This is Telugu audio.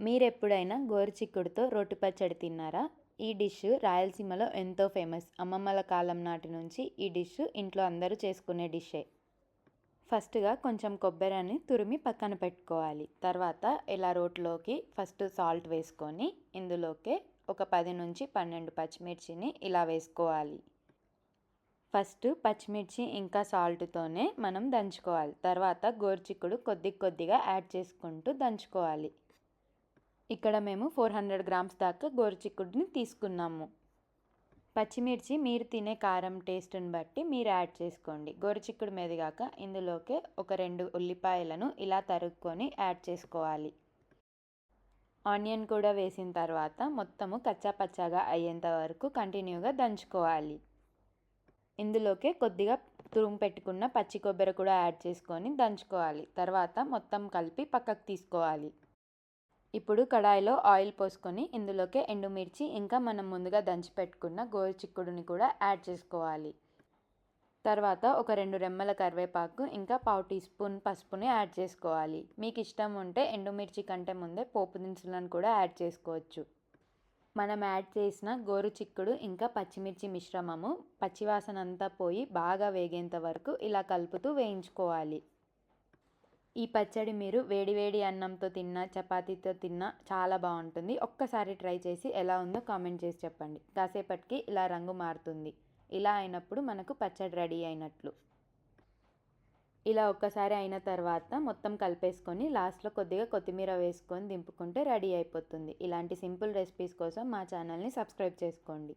మీరెప్పుడైనా గోరుచిక్కుడుతో రోటి పచ్చడి తిన్నారా? ఈ డిష్ రాయలసీమలో ఎంతో ఫేమస్. అమ్మమ్మల కాలం నాటి నుంచి ఈ డిష్ ఇంట్లో అందరూ చేసుకునే డిషే. ఫస్ట్గా కొంచెం కొబ్బరిని తురిమి పక్కన పెట్టుకోవాలి. తర్వాత ఇలా రోట్లోకి ఫస్ట్ సాల్ట్ వేసుకొని ఇందులోకి ఒక పది నుంచి పన్నెండు పచ్చిమిర్చిని ఇలా వేసుకోవాలి. ఫస్ట్ పచ్చిమిర్చి ఇంకా సాల్ట్తోనే మనం దంచుకోవాలి. తర్వాత గోరుచిక్కుడు కొద్ది కొద్దిగా యాడ్ చేసుకుంటూ దంచుకోవాలి. ఇక్కడ మేము ఫోర్ హండ్రెడ్ గ్రామ్స్ దాకా గోరుచిక్కుడిని తీసుకున్నాము. పచ్చిమిర్చి మీరు తినే కారం టేస్ట్ని బట్టి మీరు యాడ్ చేసుకోండి. గోరుచిక్కుడు మీదగాక ఇందులోకి ఒక రెండు ఉల్లిపాయలను ఇలా తరుక్కొని యాడ్ చేసుకోవాలి. ఆనియన్ కూడా వేసిన తర్వాత మొత్తము కచ్చా పచ్చాగా అయ్యేంత వరకు కంటిన్యూగా దంచుకోవాలి. ఇందులోకే కొద్దిగా తురుము పెట్టుకున్న పచ్చి కొబ్బరి కూడా యాడ్ చేసుకొని దంచుకోవాలి. తర్వాత మొత్తం కలిపి పక్కకు తీసుకోవాలి. ఇప్పుడు కడాయిలో ఆయిల్ పోసుకొని ఇందులోకి ఎండుమిర్చి ఇంకా మనం ముందుగా దంచి పెట్టుకున్న గోరు చిక్కుడుని కూడా యాడ్ చేసుకోవాలి. తర్వాత ఒక రెండు రెమ్మల కరివేపాకు ఇంకా పావు టీ స్పూన్ పసుపుని యాడ్ చేసుకోవాలి. మీకు ఇష్టం ఉంటే ఎండుమిర్చి కంటే ముందే పోపు దినుసులను కూడా యాడ్ చేసుకోవచ్చు. మనం యాడ్ చేసిన గోరు చిక్కుడు ఇంకా పచ్చిమిర్చి మిశ్రమము పచ్చివాసన అంతా పోయి బాగా వేగేంత వరకు ఇలా కలుపుతూ వేయించుకోవాలి. ఈ పచ్చడి మీరు వేడివేడి అన్నంతో తిన్నా చపాతీతో తిన్నా చాలా బాగుంటుంది. ఒక్కసారి ట్రై చేసి ఎలా ఉందో కామెంట్ చేసి చెప్పండి. కాసేపటికి ఇలా రంగు మారుతుంది. ఇలా అయినప్పుడు మనకు పచ్చడి రెడీ అయినట్లు. ఇలా ఒక్కసారి అయిన తర్వాత మొత్తం కలిపేసుకొని లాస్ట్లో కొద్దిగా కొత్తిమీర వేసుకొని దింపుకుంటే రెడీ అయిపోతుంది. ఇలాంటి సింపుల్ రెసిపీస్ కోసం మా ఛానల్ని సబ్స్క్రైబ్ చేసుకోండి.